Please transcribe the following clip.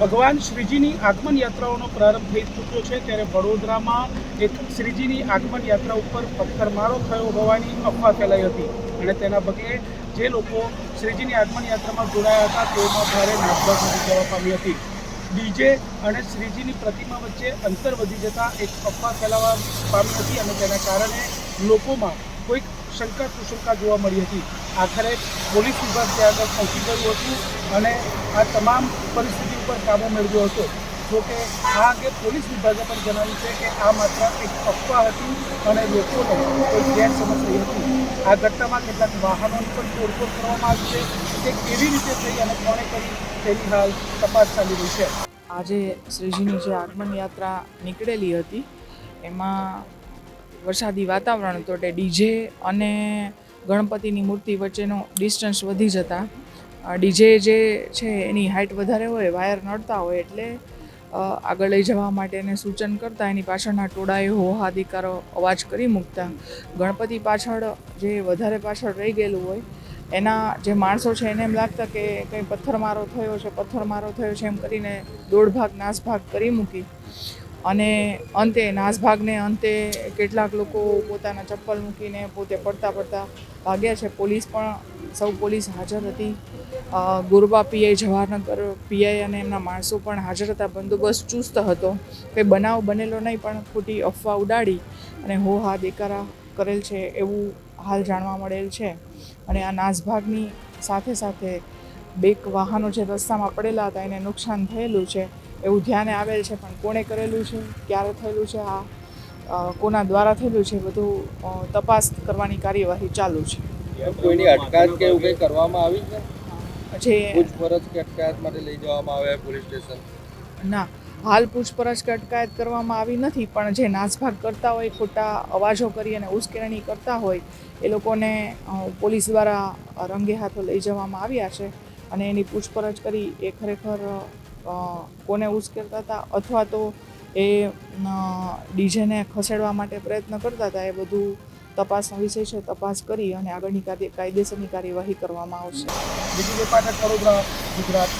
ભગવાન શ્રીજીની આગમન યાત્રાઓનો પ્રારંભ થઈ ચૂક્યો છે ત્યારે વડોદરામાં એક શ્રીજીની આગમન યાત્રા ઉપર પથ્થરમારો થયો હોવાની અફવા ફેલાઈ હતી અને તેના પગલે જે લોકો શ્રીજીની આગમન યાત્રામાં જોડાયા હતા, તેઓમાં ભારે નાસભાગ સુધી જવા પામી હતી. ડીજે અને શ્રીજીની પ્રતિમા વચ્ચે અંતર વધી જતાં એક અફવા ફેલાવા પામી હતી અને તેના કારણે લોકોમાં કોઈક શંકા કુશંકા જોવા મળી હતી. આખરે પોલીસ વિભાગ ત્યાં આગળ પહોંચી ગયું હતું. અને આ તમામ પરિસ્થિતિ ઉપર કાબુ મેળવ્યો હતો. જોકે આ અંગે પોલીસ વિભાગે પણ જણાવ્યું છે કે આ માત્ર એક અફવા હતી અને લોકોને કોઈ ગેરસમજ થઈ હતી. આ ઘટનામાં કેટલાક વાહનોની પણ તોડફોડ કરવામાં આવી છે. તે કેવી રીતે થઈ અને કોણે કરી તેની હાલ તપાસ ચાલી રહી છે. આજે શ્રીજીની જે આગમન યાત્રા નીકળેલી હતી, એમાં વરસાદી વાતાવરણ, તો તે ડીજે અને ગણપતિની મૂર્તિ વચ્ચેનો ડિસ્ટન્સ વધી જતા ડીજે જે છે એની હાઇટ વધારે હોય વાયર નડતા હોય એટલે આગળ લઈ જવા માટે એને સૂચન કરતા, એની પાછળના ટોળાએ હોહાદિકારો અવાજ કરી મૂકતા. ગણપતિ પાછળ જે વધારે પાછળ રહી ગયેલું હોય, એના જે માણસો છે એને એમ લાગતા કે કંઈ પથ્થરમારો થયો છે, પથ્થરમારો થયો છે એમ કરીને દોઢ ભાગ નાસભાગ કરી મૂકી. અને અંતે નાસભાગને અંતે કેટલાક લોકો પોતાના ચપ્પલ મૂકીને પોતે પડતા પડતા ભાગ્યા છે. પોલીસ પણ સૌ પોલીસ હાજર હતી. ગુરબા પીઆઈ, જવાહરનગર પીઆઈ અને એમના માણસો પણ હાજર હતા. બંદોબસ્ત ચુસ્ત હતો. કંઈ બનાવ બનેલો નહીં, પણ ખોટી અફવા ઉડાડી અને હો હા દેકારા કરેલ છે એવું હાલ જાણવા મળેલ છે. અને આ નાસભાગની સાથે સાથે બેક વાહનો જે રસ્તામાં પડેલા હતા, એને નુકસાન થયેલું છે એવું ધ્યાને આવેલ છે. પણ કોણે કરેલું છે? ક્યારે થયેલું છે? આ કોના દ્વારા થયેલું છે? બધું તપાસ કરવાની કાર્યવાહી ચાલુ છે. કોઈની અટકાયત કે એવું કંઈ કરવામાં આવી છે? જે પૂછપરછ કે અટકાયત માટે લઈ જવામાં આવે પોલીસ સ્ટેશન? ના હાલ પૂછપરછ કે અટકાયત કરવામાં આવી નથી પણ જે નાસભાગ કરતા હોય ખોટા અવાજો કરી અને ઉશ્કેરણી કરતા હોય એ લોકોને પોલીસ દ્વારા રંગે હાથો લઈ જવામાં આવ્યા છે અને એની પૂછપરછ કરી એ ખરેખર કોને ઉશ્કેરતા હતા અથવા તો એ ડીજેને ખસેડવા માટે પ્રયત્ન કરતા હતા એ બધું તપાસનો વિષય છે, તપાસ કરી અને આગળની કાયદેસરની કાર્યવાહી કરવામાં આવશે. બીજી પાઠક વડોદરા ગુજરાત